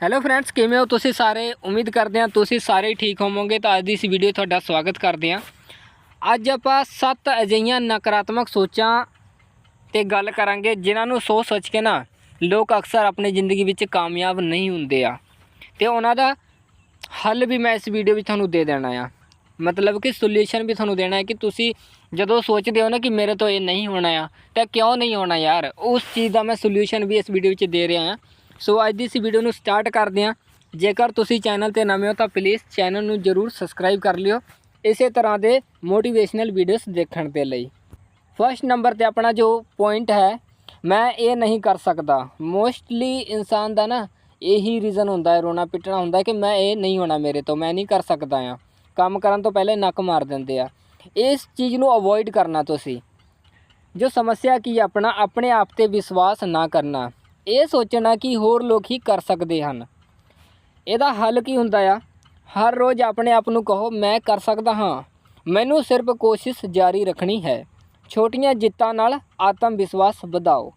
Hello friends ਕਿਵੇਂ ਹੋ ਤੁਸੀਂ ਸਾਰੇ? ਉਮੀਦ ਕਰਦੇ ਹਾਂ ਤੁਸੀਂ ਸਾਰੇ ਠੀਕ ਹੋਵੋਗੇ। ਤਾਂ ਅੱਜ ਦੀ ਇਸ ਵੀਡੀਓ ਤੁਹਾਡਾ ਸਵਾਗਤ ਕਰਦੇ ਹਾਂ। ਅੱਜ ਆਪਾਂ ਸੱਤ ਅਜਿਹੀਆਂ ਨਕਾਰਾਤਮਕ ਸੋਚਾਂ ਤੇ ਗੱਲ ਕਰਾਂਗੇ, ਜਿਨ੍ਹਾਂ ਨੂੰ ਸੋਚ ਸੋਚ ਕੇ ਨਾ ਲੋਕ ਅਕਸਰ ਆਪਣੀ ਜ਼ਿੰਦਗੀ ਵਿੱਚ ਕਾਮਯਾਬ ਨਹੀਂ ਹੁੰਦੇ ਆ। ਤੇ ਉਹਨਾਂ ਦਾ ਹੱਲ ਵੀ ਮੈਂ ਇਸ ਵੀਡੀਓ ਵਿੱਚ ਤੁਹਾਨੂੰ ਦੇ ਦੇਣਾ ਆ। ਮਤਲਬ ਕਿ ਸੋਲੂਸ਼ਨ ਵੀ ਤੁਹਾਨੂੰ ਦੇਣਾ ਹੈ ਕਿ ਤੁਸੀਂ ਜਦੋਂ ਸੋਚਦੇ ਹੋ ਨਾ ਕਿ ਮੇਰੇ ਤੋਂ ਇਹ ਨਹੀਂ ਹੋਣਾ ਆ, ਤਾਂ ਕਿਉਂ ਨਹੀਂ ਹੋਣਾ ਯਾਰ? ਉਸ ਚੀਜ਼ ਦਾ ਮੈਂ ਸੋਲੂਸ਼ਨ ਵੀ ਇਸ ਵੀਡੀਓ ਵਿੱਚ ਦੇ ਰਿਹਾ ਹਾਂ ਸੋ ਅੱਜ ਦੀ ਇਸ ਵੀਡੀਓ ਨੂੰ ਸਟਾਰਟ ਕਰਦੇ ਹਾਂ। ਜੇਕਰ ਤੁਸੀਂ ਚੈਨਲ ਤੇ ਨਵੇਂ ਹੋ ਤਾਂ ਪਲੀਜ਼ ਚੈਨਲ ਨੂੰ ਜਰੂਰ ਸਬਸਕ੍ਰਾਈਬ ਕਰ ਲਿਓ ਇਸੇ ਤਰ੍ਹਾਂ ਦੇ ਮੋਟੀਵੇਸ਼ਨਲ ਵੀਡੀਓਜ਼ ਦੇਖਣ ਦੇ ਲਈ। ਫਸਟ ਨੰਬਰ ਤੇ ਆਪਣਾ ਜੋ ਪੁਆਇੰਟ ਹੈ, ਮੈਂ ਇਹ ਨਹੀਂ ਕਰ ਸਕਦਾ। ਮੋਸਟਲੀ ਇਨਸਾਨ ਦਾ ਨਾ ਇਹੀ ਰੀਜ਼ਨ ਹੁੰਦਾ ਹੈ, ਰੋਣਾ ਪਿੱਟਣਾ ਹੁੰਦਾ ਕਿ ਮੈਂ ਇਹ ਨਹੀਂ ਹੋਣਾ ਮੇਰੇ ਤੋਂ, ਮੈਂ ਨਹੀਂ ਕਰ ਸਕਦਾ ਆ ਕੰਮ ਕਰਨ ਤੋਂ ਪਹਿਲੇ ਨੱਕ ਮਾਰ ਦਿੰਦੇ ਆ। ਇਸ ਚੀਜ਼ ਨੂੰ ਅਵੋਇਡ ਕਰਨਾ ਤੁਸੀਂ। ਜੋ ਸਮੱਸਿਆ ਕੀ ਆਪਣਾ, ਆਪਣੇ ਆਪ ਤੇ ਵਿਸ਼ਵਾਸ ਨਾ ਕਰਨਾ। ਇਹ ਸੋਚਣਾ ਕਿ ਹੋਰ ਲੋਕ ਹੀ ਕਰ ਸਕਦੇ ਹਨ। ਇਹਦਾ ਹੱਲ ਕੀ ਹੁੰਦਾ ਆ? ਹਰ ਰੋਜ਼ ਆਪਣੇ ਆਪ ਨੂੰ ਕਹੋ, ਮੈਂ ਕਰ ਸਕਦਾ ਹਾਂ। ਮੈਨੂੰ ਸਿਰਫ ਕੋਸ਼ਿਸ਼ ਜਾਰੀ ਰੱਖਣੀ ਹੈ। ਛੋਟੀਆਂ ਜਿੱਤਾਂ ਨਾਲ ਆਤਮ ਵਿਸ਼ਵਾਸ ਵਧਾਓ।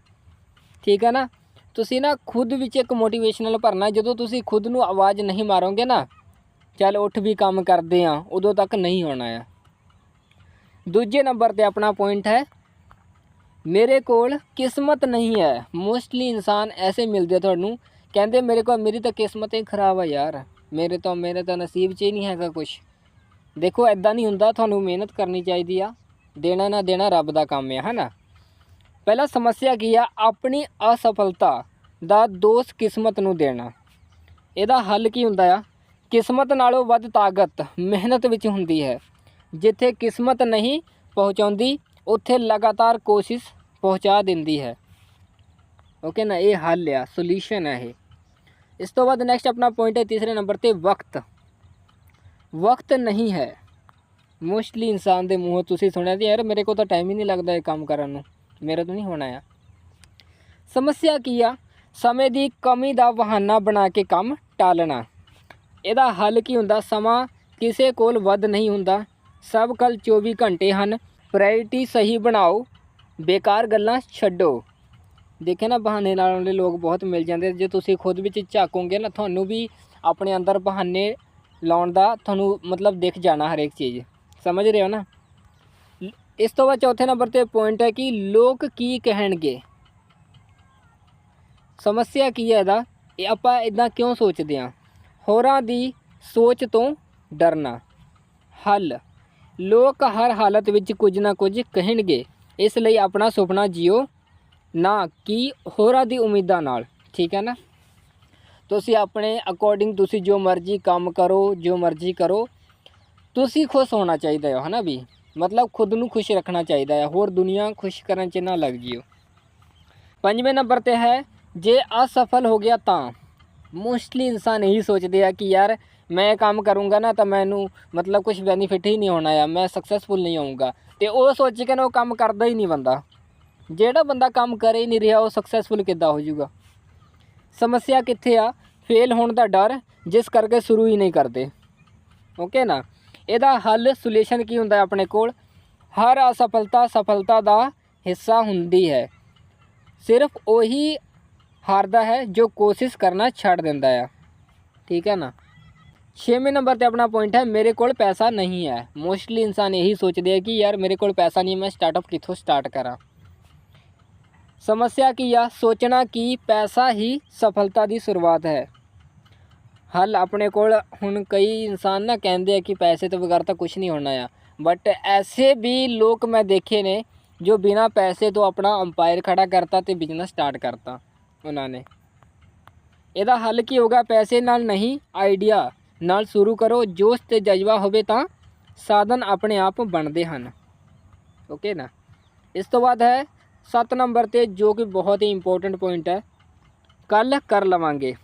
ਠੀਕ ਹੈ ਨਾ? ਤੁਸੀਂ ਨਾ ਖੁਦ ਵਿੱਚ ਇੱਕ ਮੋਟੀਵੇਸ਼ਨਲ ਭਰਨਾ, ਜਦੋਂ ਤੁਸੀਂ ਖੁਦ ਨੂੰ ਆਵਾਜ਼ ਨਹੀਂ ਮਾਰੋਗੇ ਨਾ, ਚੱਲ ਉੱਠ ਵੀ ਕੰਮ ਕਰਦੇ ਆ, ਉਦੋਂ ਤੱਕ ਨਹੀਂ ਹੋਣਾ ਆ। ਦੂਜੇ ਨੰਬਰ ਤੇ ਆਪਣਾ ਪੁਆਇੰਟ ਹੈ ਮੇਰੇ ਕੋਲ ਕਿਸਮਤ ਨਹੀਂ ਹੈ। ਮੋਸਟਲੀ ਇਨਸਾਨ ਐਸੇ ਮਿਲਦੇ ਤੁਹਾਨੂੰ, ਕਹਿੰਦੇ ਮੇਰੇ ਕੋਲ, ਮੇਰੀ ਤਾਂ ਕਿਸਮਤ ਹੀ ਖਰਾਬ ਆ ਯਾਰ। ਮੇਰੇ ਤਾਂ ਮੇਰੇ ਤਾਂ ਨਸੀਬ 'ਚ ਹੀ ਨਹੀਂ ਹੈਗਾ ਕੁਝ ਦੇਖੋ ਐਦਾਂ ਨਹੀਂ ਹੁੰਦਾ, ਤੁਹਾਨੂੰ ਮਿਹਨਤ ਕਰਨੀ ਚਾਹੀਦੀ ਆ। ਦੇਣਾ ਨਾ ਦੇਣਾ ਰੱਬ ਦਾ ਕੰਮ ਆ, ਹਨਾ? ਪਹਿਲਾ ਸਮੱਸਿਆ ਕੀ ਆ? ਆਪਣੀ ਅਸਫਲਤਾ ਦਾ ਦੋਸ਼ ਕਿਸਮਤ ਨੂੰ ਦੇਣਾ। ਇਹਦਾ ਹੱਲ ਕੀ ਹੁੰਦਾ ਆ? ਕਿਸਮਤ ਨਾਲੋਂ ਵੱਧ ਤਾਕਤ ਮਿਹਨਤ ਵਿੱਚ ਹੁੰਦੀ ਹੈ। ਜਿੱਥੇ ਕਿਸਮਤ ਨਹੀਂ ਪਹੁੰਚਾਉਂਦੀ ਉੱਥੇ ਲਗਾਤਾਰ ਕੋਸ਼ਿਸ਼ ਪਹੁੰਚਾ ਦਿੰਦੀ ਹੈ। ਓਕੇ ਨਾ, ਇਹ ਹੱਲ ਆ ਸੋਲੂਸ਼ਨ ਹੈ ਇਹ। ਇਸ ਤੋਂ ਬਾਅਦ ਨੈਕਸਟ ਆਪਣਾ ਪੁਆਇੰਟ ਹੈ ਤੀਸਰੇ ਨੰਬਰ ਤੇ ਵਕਤ। ਵਕਤ ਨਹੀਂ ਹੈ। ਮੋਸਟਲੀ ਇਨਸਾਨ ਦੇ ਮੂੰਹੋਂ ਤੁਸੀਂ ਸੁਣਿਆ ਤੇ ਯਾਰ ਮੇਰੇ ਕੋਲ ਤਾਂ ਟਾਈਮ ਹੀ ਨਹੀਂ ਲੱਗਦਾ ਇਹ ਕੰਮ ਕਰਨ ਨੂੰ। ਮੇਰਾ ਤੋਂ ਨਹੀਂ ਹੋਣਾ ਆ ਸਮੱਸਿਆ ਕੀ ਆ? ਸਮੇਂ ਦੀ ਕਮੀ ਦਾ ਬਹਾਨਾ ਬਣਾ ਕੇ ਕੰਮ ਟਾਲਣਾ। ਇਹਦਾ ਹੱਲ ਕੀ ਹੁੰਦਾ? ਸਮਾਂ ਕਿਸੇ ਕੋਲ ਵੱਧ ਨਹੀਂ ਹੁੰਦਾ। ਸਭ ਕੱਲ 24 ਘੰਟੇ ਹਨ। ਪ੍ਰਾਇੋਰਟੀ ਸਹੀ ਬਣਾਓ, ਬੇਕਾਰ ਗੱਲਾਂ ਛੱਡੋ। ਦੇਖੇ ਨਾ, ਬਹਾਨੇ ਲਾਉਣ ਵਾਲੇ ਲੋਕ ਬਹੁਤ ਮਿਲ ਜਾਂਦੇ ਜੇ ਤੁਸੀਂ ਖੁਦ ਵਿੱਚ ਝਾਕੋਗੇ ਨਾ, ਤੁਹਾਨੂੰ ਵੀ ਆਪਣੇ ਅੰਦਰ ਬਹਾਨੇ ਲਾਉਣ ਦਾ ਤੁਹਾਨੂੰ ਮਤਲਬ ਦਿਖ ਜਾਣਾ ਹਰੇਕ ਚੀਜ਼। ਸਮਝ ਰਹੇ ਹੋ ਨਾ? ਲ- ਇਸ ਤੋਂ ਬਾਅਦ ਚੌਥੇ ਨੰਬਰ ਤੇ ਪੁਆਇੰਟ ਹੈ ਕਿ ਲੋਕ ਕੀ ਕਹਿਣਗੇ? ਸਮੱਸਿਆ ਕੀ ਹੈ ਇਹਦਾ? ਇਹ ਆਪਾਂ ਇਦਾਂ ਕਿਉਂ ਸੋਚਦੇ ਹਾਂ? ਹੋਰਾਂ ਦੀ ਸੋਚ ਤੋਂ ਡਰਨਾ। ਹੱਲ। ਲੋਕ ਹਰ ਹਾਲਤ ਵਿੱਚ ਕੁਝ ਨਾ ਕੁਝ ਕਹਿਣਗੇ। ਇਸ ਲਈ ਆਪਣਾ ਸੁਪਨਾ ਜਿਓ ਨਾ ਕਿ ਹੋਰਾਂ ਦੀ ਉਮੀਦਾਂ ਨਾਲ, ਠੀਕ ਹੈ ਨਾ? ਤੁਸੀਂ ਆਪਣੇ ਅਕੋਰਡਿੰਗ ਤੁਸੀਂ ਜੋ ਮਰਜ਼ੀ ਕੰਮ ਕਰੋ, ਜੋ ਮਰਜ਼ੀ ਕਰੋ, ਤੁਸੀਂ ਖੁਸ਼ ਹੋਣਾ ਚਾਹੀਦਾ ਹੈ, ਹਨਾ ਵੀ? ਮਤਲਬ ਖੁਦ ਨੂੰ ਖੁਸ਼ ਰੱਖਣਾ ਚਾਹੀਦਾ ਹੈ, ਹੋਰ ਦੁਨੀਆ ਖੁਸ਼ ਕਰਨ 'ਚ ਨਾ ਲੱਗ ਜਿਓ। ਪੰਜਵੇਂ ਨੰਬਰ ਤੇ ਹੈ, ਜੇ ਅਸਫਲ ਹੋ ਗਿਆ ਤਾਂ। ਮੋਸਟਲੀ ਇਨਸਾਨ ਇਹੀ ਸੋਚਦੇ ਆ ਕਿ ਯਾਰ ਮੈਂ ਕੰਮ ਕਰੂੰਗਾ ਨਾ ਤਾਂ ਮੈਨੂੰ ਮਤਲਬ ਕੁਝ ਬੈਨੀਫਿਟ ਹੀ ਨਹੀਂ ਹੋਣਾ ਆ, ਮੈਂ ਸਕਸੈਸਫੁਲ ਨਹੀਂ ਹੋਊਂਗਾ। ਤੇ ਉਹ ਸੋਚ ਕੇ ਨਾ ਉਹ ਕੰਮ ਕਰਦਾ ਹੀ ਨਹੀਂ ਬੰਦਾ। ਜਿਹੜਾ ਬੰਦਾ ਕੰਮ ਕਰ ਹੀ ਨਹੀਂ ਰਿਹਾ, ਉਹ ਸਕਸੈਸਫੁਲ ਕਿੱਦਾਂ ਹੋ ਜਾਊਗਾ? ਸਮੱਸਿਆ ਕਿੱਥੇ ਆ? ਫੇਲ ਹੋਣ ਦਾ ਡਰ ਜਿਸ ਕਰਕੇ ਸ਼ੁਰੂ ਹੀ ਨਹੀਂ ਕਰਦੇ। ਓਕੇ ਨਾ? ਇਹਦਾ ਹੱਲ ਸੋਲੂਸ਼ਨ ਕੀ ਹੁੰਦਾ ਆਪਣੇ ਕੋਲ? ਹਰ ਅਸਫਲਤਾ ਸਫਲਤਾ ਦਾ ਹਿੱਸਾ ਹੁੰਦੀ ਹੈ। ਸਿਰਫ ਉਹੀ ਹਾਰਦਾ ਹੈ ਜੋ ਕੋਸ਼ਿਸ਼ ਕਰਨਾ ਛੱਡ ਦਿੰਦਾ ਆ। ਠੀਕ ਹੈ ਨਾ? ਛੇਵੇਂ ਨੰਬਰ ਤੇ ਆਪਣਾ ਪੁਆਇੰਟ ਹੈ, ਮੇਰੇ ਕੋਲ ਪੈਸਾ ਨਹੀਂ ਹੈ। ਮੋਸਟਲੀ ਇਨਸਾਨ ਇਹੀ ਸੋਚਦੇ ਆ ਕਿ ਯਾਰ ਮੇਰੇ ਕੋਲ ਪੈਸਾ ਨਹੀਂ, ਮੈਂ ਸਟਾਰਟਅਪ ਕਿੱਥੋਂ ਸਟਾਰਟ ਕਰਾਂ। ਸਮੱਸਿਆ ਕੀ ਆ? ਸੋਚਣਾ ਕਿ ਪੈਸਾ ਹੀ ਸਫਲਤਾ ਦੀ ਸ਼ੁਰੂਆਤ ਹੈ। ਹੱਲ ਆਪਣੇ ਕੋਲ, ਹੁਣ ਕਈ ਇਨਸਾਨ ਨਾ ਕਹਿੰਦੇ ਆ ਕਿ ਪੈਸੇ ਤੋਂ ਬਗੈਰ ਤਾਂ ਕੁਝ ਨਹੀਂ ਹੋਣਾ ਆ। ਬਟ ਐਸੇ ਵੀ ਲੋਕ ਮੈਂ ਦੇਖੇ ਨੇ, ਜੋ ਬਿਨਾ ਪੈਸੇ ਤੋਂ ਆਪਣਾ ਅੰਪਾਇਰ ਖੜਾ ਕਰਤਾ ਤੇ ਬਿਜ਼ਨਸ ਸਟਾਰਟ ਕਰਤਾ, ਉਹਨਾਂ ਨੇ। ਇਹਦਾ ਹੱਲ ਕੀ ਹੋਗਾ ਪੈਸੇ ਨਾਲ ਨਹੀਂ ਆਈਡੀਆ ਨਾਲ ਸ਼ੁਰੂ ਕਰੋ। ਜੋਸ਼ ਤੇ ਜਜ਼ਬਾ ਹੋਵੇ ਤਾਂ ਸਾਧਨ ਆਪਣੇ ਆਪ ਬਣਦੇ ਹਨ। ਓਕੇ ਨਾ? ਇਸ ਤੋਂ ਬਾਅਦ ਹੈ 7 ਨੰਬਰ ਤੇ, ਜੋ ਕਿ ਬਹੁਤ ਹੀ ਇੰਪੋਰਟੈਂਟ ਪੁਆਇੰਟ ਹੈ। ਕੱਲ ਕਰ ਲਵਾਂਗੇ।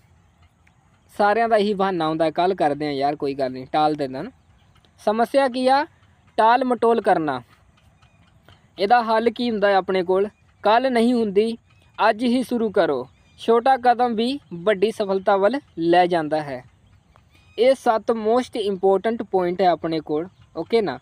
ਸਾਰਿਆਂ ਦਾ ਇਹੀ ਬਹਾਨਾ ਹੁੰਦਾ ਕੱਲ ਕਰਦੇ ਆ ਯਾਰ, ਕੋਈ ਗੱਲ ਨਹੀਂ, ਟਾਲ ਦਿੰਦਾ ਨਾ। ਸਮੱਸਿਆ ਕੀ ਆ? ਟਾਲ ਮਟੋਲ ਕਰਨਾ। ਇਹਦਾ ਹੱਲ ਕੀ ਹੁੰਦਾ ਹੈ ਆਪਣੇ ਕੋਲ? ਕੱਲ ਨਹੀਂ ਹੁੰਦੀ, ਅੱਜ ਹੀ ਸ਼ੁਰੂ ਕਰੋ। ਛੋਟਾ ਕਦਮ ਵੀ ਵੱਡੀ ਸਫਲਤਾ ਵੱਲ ਲੈ ਜਾਂਦਾ ਹੈ। ਇਹ ਸੱਤ ਮੋਸਟ ਇੰਪੋਰਟੈਂਟ ਪੁਆਇੰਟ ਹੈ ਆਪਣੇ ਕੋਲ ਓਕੇ ਨਾ?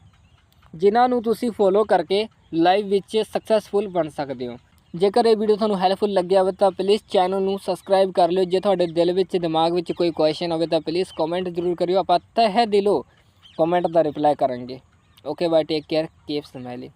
ਜਿਨ੍ਹਾਂ ਨੂੰ ਤੁਸੀਂ ਫੋਲੋ ਕਰਕੇ ਲਾਈਫ ਵਿੱਚ ਸਕਸੈਸਫੁਲ ਬਣ ਸਕਦੇ ਹੋ। ਜੇਕਰ ਇਹ ਵੀਡੀਓ ਤੁਹਾਨੂੰ ਹੈਲਪਫੁਲ ਲੱਗਿਆ ਹੋਵੇ ਤਾਂ ਪਲੀਜ਼ ਚੈਨਲ ਨੂੰ ਸਬਸਕ੍ਰਾਈਬ ਕਰ ਲਿਓ। ਜੇ ਤੁਹਾਡੇ ਦਿਲ ਵਿੱਚ, ਦਿਮਾਗ ਵਿੱਚ ਕੋਈ ਕੁਐਸਚਨ ਹੋਵੇ ਤਾਂ ਪਲੀਜ਼ ਕਮੈਂਟ ਜ਼ਰੂਰ ਕਰਿਓ। ਆਪਾਂ ਤਹਿ ਦਿਲੋਂ ਕਮੈਂਟ ਦਾ ਰਿਪਲਾਈ ਕਰਾਂਗੇ। Okay bye take care keep smiling